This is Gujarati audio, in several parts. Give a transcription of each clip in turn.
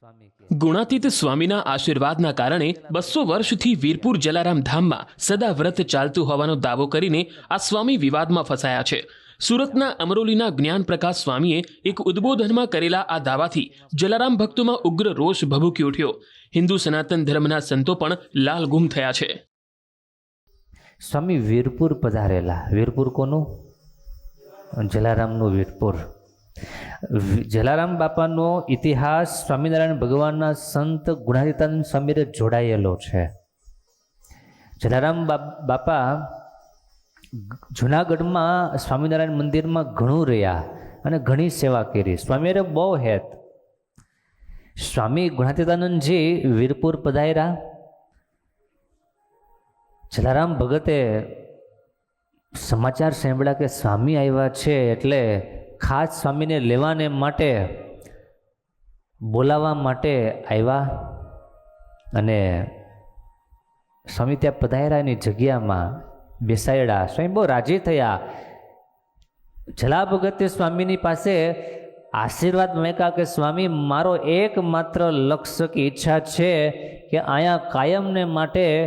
સ્વામી ગુણાતીત સ્વામીના આશીર્વાદના કારણે બસો વર્ષથી વીરપુર જલારામ ધામમાં સદા વ્રત ચાલતું હોવાનો દાવો કરીને આ સ્વામી વિવાદમાં ફસાયા છે. સુરતના અમરોલીના જ્ઞાન પ્રકાશ સ્વામીએ એક ઉદ્બોધનમાં કરેલા આ દાવાથી જલારામ ભક્તોમાં ઉગ્ર રોષ ભભૂકી ઉઠ્યો. હિન્દુ સનાતન ધર્મના સંતો પણ લાલગુમ થયા છે. સ્વામી વીરપુર પધારેલા. વીરપુર કોનું? જલારામનું વીરપુર. જલારામ બાપાનો ઇતિહાસ સ્વામિનારાયણ ભગવાનના સંત ગુણાતીતાનંદ સ્વામીને જોડાયેલો છે. જલારામ બાપા જુનાગઢમાં સ્વામિનારાયણ મંદિરમાં ઘણું રહ્યા અને ઘણી સેવા કરી. સ્વામીએ બહુ હેત. સ્વામી ગુણાતીતાનંદજી વીરપુર પધાર્યા. જલારામ ભગતે સમાચાર સાંભળ્યા કે સ્વામી આવ્યા છે એટલે ખાસ સ્વામીને લેવાને માટે બોલાવવા માટે આવ્યા અને સ્વામી ત્યાં પધાયરાની જગ્યામાં બેસાડ્યા. સ્વામી બહુ રાજી થયા. જલા ભગતે સ્વામીની પાસે આશીર્વાદ મેકા કે, સ્વામી, મારો એકમાત્ર લક્ષ્ય કે ઈચ્છા છે કે અહીંયા કાયમને માટે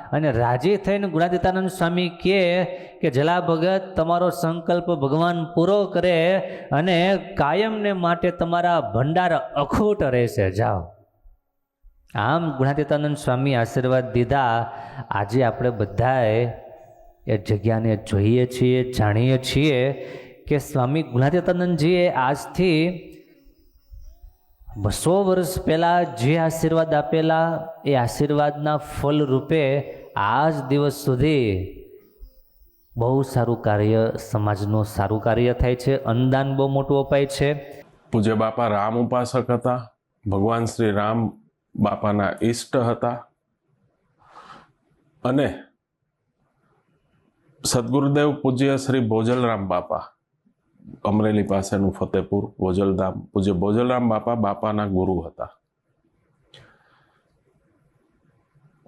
અને રાજી થઈને ગુણાદિતાનંદ સ્વામી કહે કે, જલા ભગત, તમારો સંકલ્પ ભગવાન પૂરો કરે અને કાયમને માટે તમારા ભંડાર અખૂટ રહેશે. જાઓ. આમ ગુણાદિતાનંદ સ્વામી આશીર્વાદ દીધા. આજે આપણે બધાએ એ જગ્યાને જોઈએ છીએ, જાણીએ છીએ કે સ્વામી ગુણાદિતાનંદજીએ આજથી બસો વર્ષ પહેલાં જે આશીર્વાદ આપેલા, એ આશીર્વાદના ફલ રૂપે આજ દિવસ સુધી બહુ સારું કાર્ય સમાજનું સારું કાર્ય થાય છે. અનદાન બહુ મોટું અપાય છે. પૂજ્ય બાપા રામ ઉપાસક હતા. ભગવાન શ્રી રામ બાપાના ઈષ્ટ હતા. અને સદગુરુદેવ પૂજ્ય શ્રી ભોજલરામ બાપા, અમરેલી પાસેનું ફતેપુર, ભોજલધામ. પૂજ્ય ભોજલરામ બાપા બાપાના ગુરુ હતા.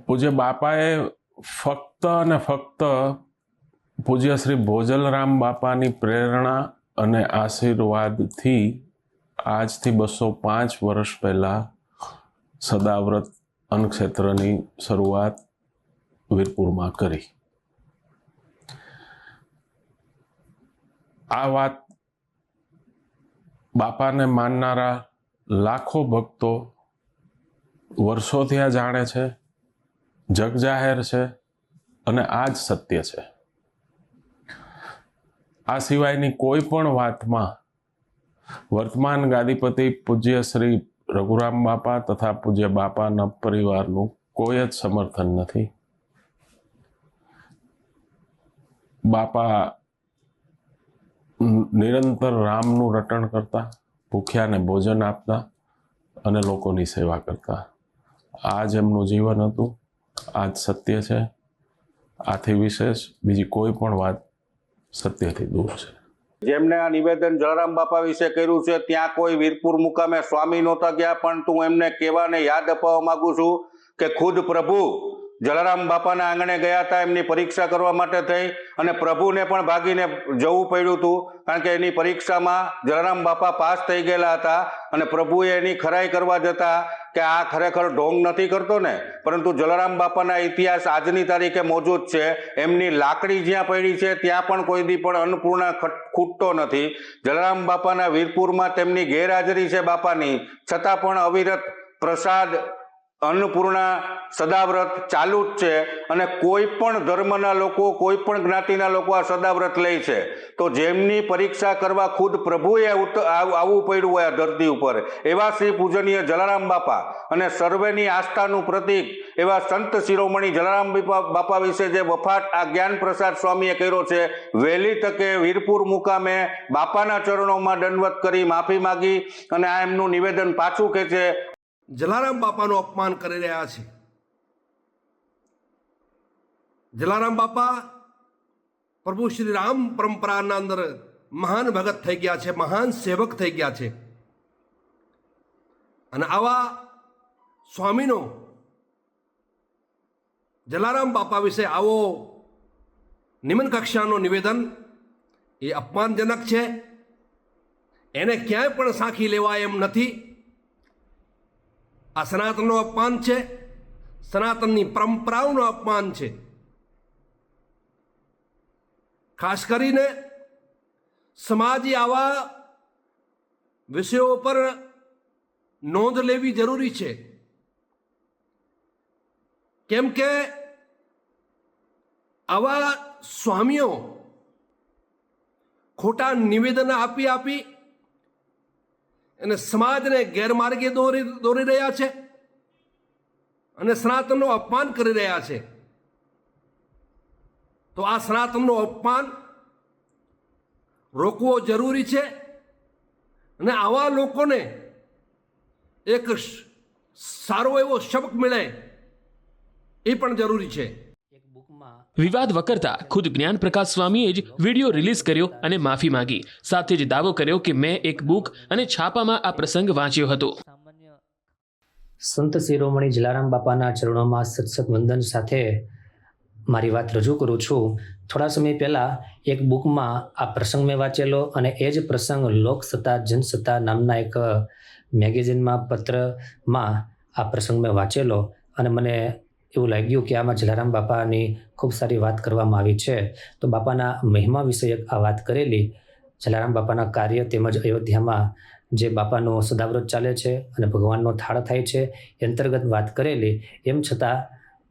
પૂજ્ય બાપાએ ફક્ત અને ફક્ત પૂજ્ય શ્રી ભોજલરામ બાપાની પ્રેરણા અને આશીર્વાદથી આજથી બસો પાંચ વર્ષ પહેલાં સદાવ્રત અન્નક્ષેત્રની શરૂઆત વીરપુરમાં કરી. આ વાત બાપાને માનનારા લાખો ભક્તો વર્ષોથી આ જાણે છે. જગ જાહેર છે અને આ જ સત્ય છે. આ સિવાયની કોઈ પણ વાતમાં વર્તમાન ગાદીપતિ પૂજ્ય શ્રી રઘુરામ બાપા તથા પૂજ્ય બાપાના પરિવારનું કોઈ જ સમર્થન નથી. બાપા નિરંતર રામનું રટણ કરતા, ભૂખ્યાને ભોજન આપતા અને લોકોની સેવા કરતા. આ જ એમનું જીવન હતું. આ જ સત્ય છે, આથી વિશેષ બીજી કોઈ પણ વાત સત્યથી દૂર છે. જેમને આ નિવેદન જલારામ બાપા વિશે કર્યું છે, ત્યાં કોઈ વીરપુર મુકામે સ્વામી નહોતા ગયા, પણ તું એમને કહેવાને યાદ અપાવવા માંગુ છું કે ખુદ પ્રભુ જલારામ બાપાના આંગણે ગયા હતા, એમની પરીક્ષા કરવા માટે થઈ અને પ્રભુને પણ ભાગીને જવું પડ્યું હતું, કારણ કે એની પરીક્ષામાં જલારામ બાપા પાસ થઈ ગયેલા હતા અને પ્રભુએ એની ખરાઈ કરવા જતા કે આ ખરેખર ઢોંગ નથી કરતો ને, પરંતુ જલારામ બાપાના ઇતિહાસ આજની તારીખે મોજૂદ છે. એમની લાકડી જ્યાં પડી છે, ત્યાં પણ કોઈ દી પણ અન્નપૂર્ણા ખૂટતો નથી. જલારામ બાપાના વીરપુરમાં તેમની ગેરહાજરી છે બાપાની, છતાં પણ અવિરત પ્રસાદ અન્નપૂર્ણા સદાવ્રત ચાલુ જ છે અને કોઈ પણ ધર્મના લોકો, કોઈ પણ જ્ઞાતિના લોકો આ સદાવ્રત લે છે. તો જેમની પરીક્ષા કરવા ખુદ પ્રભુએ આવ- આવવું પડ્યું હોય આ ધરતી ઉપર, એવા શ્રી પૂજનીય જલારામ બાપા અને સર્વેની આસ્થાનું પ્રતીક એવા સંત શિરોમણી જલારામ બાપા વિશે જે વફાટ આ જ્ઞાન પ્રસાદ સ્વામીએ કર્યો છે, વહેલી તકે વીરપુર મુકામે બાપાના ચરણોમાં દંડવત કરી માફી માગી અને આ એમનું નિવેદન પાછું ખેંચે જલારામ બાપાનું અપમાન કરી રહ્યા છે. જલારામ બાપા પ્રભુ શ્રી રામ પરંપરાના અંદર મહાન ભગત થઈ ગયા છે, મહાન સેવક થઈ ગયા છે. અને આવા સ્વામીનો જલારામ બાપા વિશે આવો નિમન કક્ષાનો નિવેદન એ અપમાનજનક છે. એને ક્યાંય પણ સાંખી લેવાય એમ નથી. આ સનાતનનું અપમાન છે. સનાતનની પરંપરાઓનું અપમાન છે. ખાસ કરીને સમાજે આવા વિષયો પર નોંધ લેવી જરૂરી છે. કેમ કે આવા સ્વામીઓ ખોટા નિવેદન આપી આપી અને સમાજને ગેરમાર્ગે દોરી દોરી રહ્યા છે. અને સનાતનનું અપમાન કરી રહ્યા છે. તો આ સનાતનનું અપમાન રોકવો જરૂરી છે. અને આવા લોકોને એક સારો એવો શબક મળે એ પણ જરૂરી છે. વિવાદ વકરતા ખુદ જ્ઞાન પ્રકાશ સ્વામીએ જ વીડિયો રિલીઝ કર્યો અને માફી માંગી. સાથે જ દાવો કર્યો કે મેં એક બુક અને છાપામાં આ પ્રસંગ વાંચ્યો હતો. સંત શિરોમણી જલારામ બાપાના ચરણોમાં સત્સત વંદન સાથે મારી વાત રજૂ કરું છું. થોડા સમય પહેલાં એક બુકમાં આ પ્રસંગ મેં વાંચેલો અને એ જ પ્રસંગ લોકસત્તા જનસત્તા નામના એક મેગેઝિનમાં, પત્રમાં આ પ્રસંગ મેં વાંચેલો અને મને એવું લાગ્યું કે આમાં જલારામ બાપાની ખૂબ સારી વાત કરવામાં આવી છે. તો બાપાના મહિમા વિષયક આ વાત કરેલી. જલારામ બાપાના કાર્ય તેમજ અયોધ્યામાં જે બાપાનો સદાવ્રત ચાલે છે અને ભગવાનનો થાળ થાય છે એ અંતર્ગત વાત કરેલી. એમ છતાં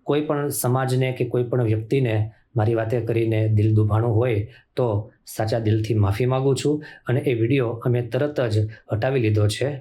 કોઈ પણ સમાજને કે કોઈ પણ વ્યક્તિને મારી વાતે કરીને દિલ દુભાણું હોય તો સાચા દિલથી માફી માગું છું અને એ વીડિયો અમે તરત જ હટાવી લીધો છે.